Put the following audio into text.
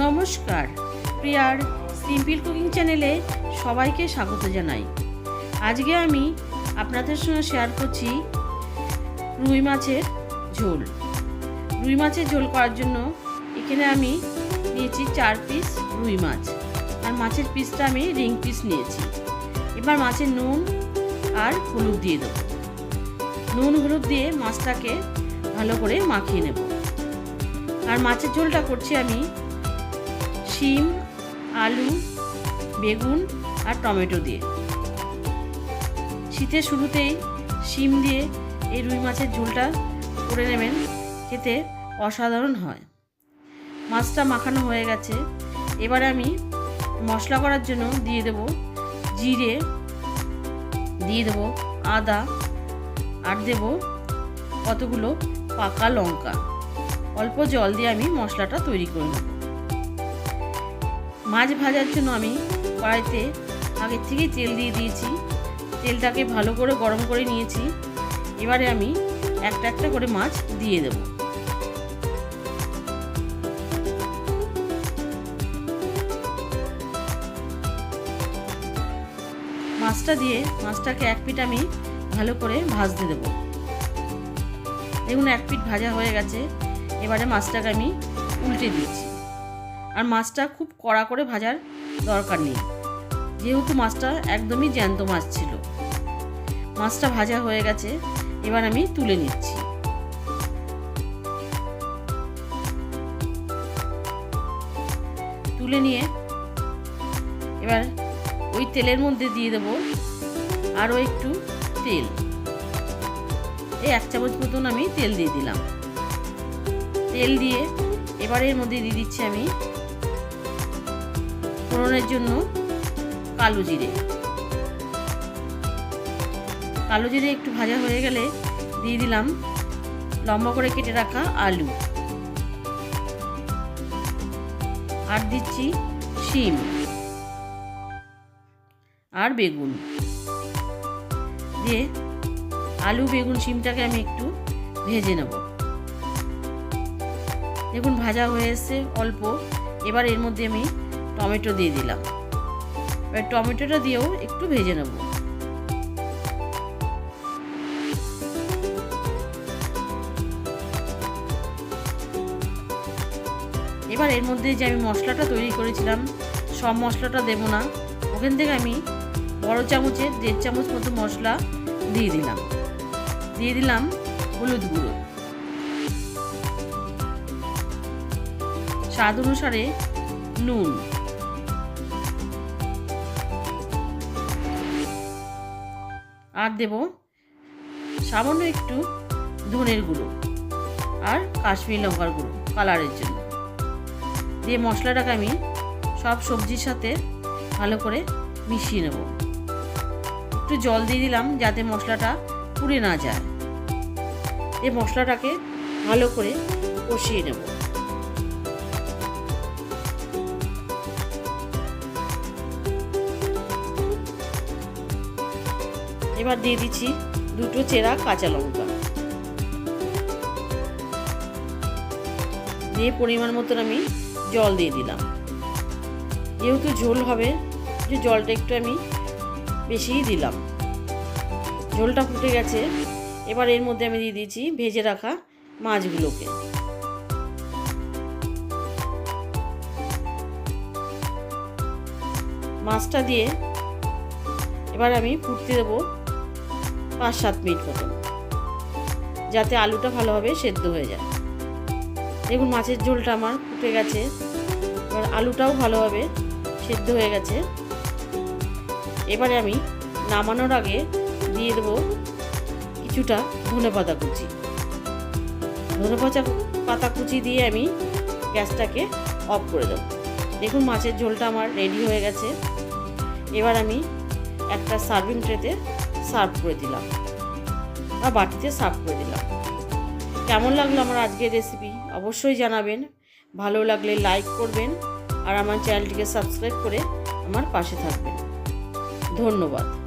নমস্কার। প্রিয়ার simple cooking চ্যানেলে সবাইকে স্বাগত জানাই। আজকে আমি আপনাদের সঙ্গে শেয়ার করছি রুই মাছের ঝোল। রুই মাছের ঝোল করার জন্য এখানে আমি নিয়েছি চার পিস রুই মাছ। আর মাছের পিসটা আমি রিং পিস নিয়েছি। এবার মাছের নুন আর হলুদ দিয়ে দেবো। নুন হলুদ দিয়ে মাছটাকে ভালো করে মাখিয়ে নেব। আর মাছের ঝোলটা করছি আমি শিম, আলু, বেগুন আর টমেটো দিয়ে। শীতের শুরুতেই শিম দিয়ে এই রুই মাছের ঝোলটা করে নেবেন, খেতে অসাধারণ হয়। মাছটা মাখানো হয়ে গেছে। এবারে আমি মশলা করার জন্য দিয়ে দেব জিরে, দিয়ে দেব আদা আর দেব কতগুলো পাকা লঙ্কা। অল্প জল দিয়ে আমি মশলাটা তৈরি করে নেব। মাছ ভাজার জন্য আমি কড়াইতে আগের থেকেই তেল দিয়ে দিয়েছি। তেলটাকে ভালো করে গরম করে নিয়েছি। এবারে আমি একটা একটা করে মাছ দিয়ে দেব। মাছটা দিয়ে মাছটাকে এক পিঠ আমি ভালো করে ভাজতে দেবো। দেখুন, এক পিঠ ভাজা হয়ে গেছে। এবারে মাছটাকে আমি উল্টে দিচ্ছি আর মাছটা খুব কড়া করে ভাজার দরকার নেই। যেহেতু মাছটা একদমই জ্যান্ত মাছ ছিল। মাছটা ভাজা হয়ে গেছে, এবার আমি তুলে নিচ্ছি। তুলে নিয়ে এবার ওই তেলের মধ্যে দিয়ে দেব আরও একটু তেল। এই এক চামচ মতন আমি তেল দিয়ে দিলাম। তেল দিয়ে এবারে এর মধ্যে দিয়ে দিচ্ছি আমি ফোড়নের জন্য কালো জিরে। কালো জিরে একটু ভাজা হয়ে গেলে দিয়ে দিলাম লম্বা করে কেটে রাখা আলু। আর দিচ্ছি শিম আর বেগুন। দিয়ে আলু, বেগুন, শিমটাকে আমি একটু ভেজে নেব। দেখুন ভাজা হয়ে এসছে অল্প। এবার এর মধ্যে আমি টমেটো দিয়ে দিলাম। এবার টমেটোটা দিয়েও একটু ভেজে নেব। এবার এর মধ্যে যে আমি মশলাটা তৈরি করেছিলাম, সব মশলাটা দেবো না। ওখান থেকে আমি বড় চামচের, দেড় চামচ মতো মশলা দিয়ে দিলাম। দিয়ে দিলাম হলুদ গুঁড়ো। স্বাদ অনুসারে নুন। আর দেব সামান্য একটু ধনের গুঁড়ো আর কাশ্মীর লঙ্কার গুঁড়ো কালারের জন্য। দিয়ে মশলাটাকে আমি সব সবজির সাথে ভালো করে মিশিয়ে নেব। একটু জল দিয়ে দিলাম যাতে মশলাটা পুড়ে না যায়। এই মশলাটাকে ভালো করে কষিয়ে নেব। এবার দিয়ে দিচ্ছি দুটো চেরা কাঁচা লঙ্কা। দিয়ে পরিমাণ মতন আমি জল দিয়ে দিলাম। যেহেতু ঝোল হবে, যে জলটা একটু আমি বেশিই দিলাম। ঝোলটা ফুটে গেছে, এবার এর মধ্যে আমি দিয়ে দিয়েছি ভেজে রাখা মাছগুলোকে। মাছটা দিয়ে এবার আমি ফুটতে দেবো পাঁচ সাত মিনিট মতন। যাতে আলুটা ভালোভাবে সেদ্ধ হয়ে যায়। দেখুন, মাছের ঝোলটা আমার ফুটে গেছে। এবার আলুটাও ভালোভাবে সেদ্ধ হয়ে গেছে। এবারে আমি নামানোর আগে দিয়ে দেবো কিছুটা ধনে পাতা কুচি। ধনে পাতা পাতা কুচি দিয়ে আমি গ্যাসটাকে অফ করে দেবো। দেখুন, মাছের ঝোলটা আমার রেডি হয়ে গেছে। এবার আমি একটা সার্ভিং ট্রেতে সার্ভ করে দিলাম। আর বাটিতে সার্ভ করে দিলাম। কেমন লাগল আমার আজকের রেসিপি অবশ্যই জানাবেন। ভালো লাগলে লাইক করবেন আর আমার চ্যানেলটিকে সাবস্ক্রাইব করে আমার পাশে থাকবেন। ধন্যবাদ।